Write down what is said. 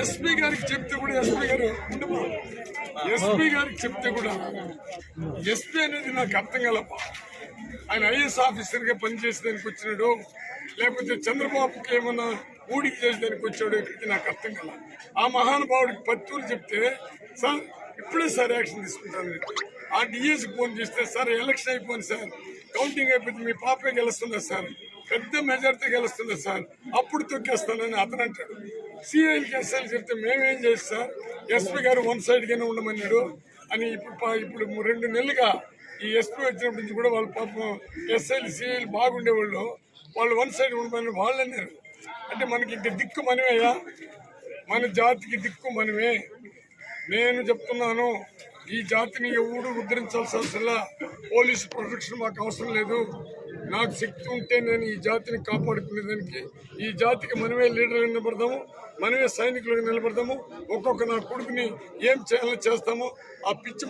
SP గారికి చెప్తే కూడా ఎస్పీ గారు ఎస్పీ గారికి చెప్తే కూడా ఎస్పీ అనేది నాకు అర్థం కలప ఆయన ఐఏఎస్ ఆఫీసర్గా పనిచేసేదానికి వచ్చినాడు లేకపోతే చంద్రబాబుకి ఏమన్నా ఊడికి చేసేదానికి వచ్చాడు ఇక్కడికి నాకు అర్థం కల. ఆ మహానుభావుడికి పత్తులు చెప్తే సార్ ఇప్పుడే సార్ యాక్షన్ తీసుకుంటాను. ఆ డిఎస్కి ఫోన్ చేస్తే సార్ ఎలక్షన్ అయిపోయింది సార్. కౌంటింగ్ అయిపోతే మీ పాపే గెలుస్తుందా సార్? పెద్ద మెజార్టీ గెలుస్తుంది సార్? అప్పుడు తొక్కేస్తానని అతను అంటాడు. సిఐలకి ఎస్ఐలు చెప్తే మేమేం చేస్తాం? ఎస్పీ గారు వన్ సైడ్గానే ఉండమన్నాడు అని ఇప్పుడు పా- ఇప్పుడు రెండు నెలలుగా ఈ ఎస్పీ వచ్చినప్పటి నుంచి కూడా వాళ్ళ పాపం ఎస్ఐలు సిఐలు బాగుండేవాళ్ళు. వాళ్ళు వన్ సైడ్ ఉండమని వాళ్ళు అన్నారు. అంటే మనకి ఇంక దిక్కు మనమేయా మన జాతికి దిక్కు మనమే. నేను చెప్తున్నాను ఈ జాతిని ఎవడు ఉద్ధరించాల్సిన పోలీసు ప్రొటెక్షన్ మాకు అవసరం లేదు. నాకు శక్తి ఉంటే నేను ఈ జాతిని కాపాడుకునేదానికి ఈ జాతికి మనమే లీడర్లు నిలబడదాము మనమే సైనికులుగా నిలబడదాము ఒక్కొక్క నా కొడుకుని ఏం చేయాలో చేస్తాము ఆ పిచ్చి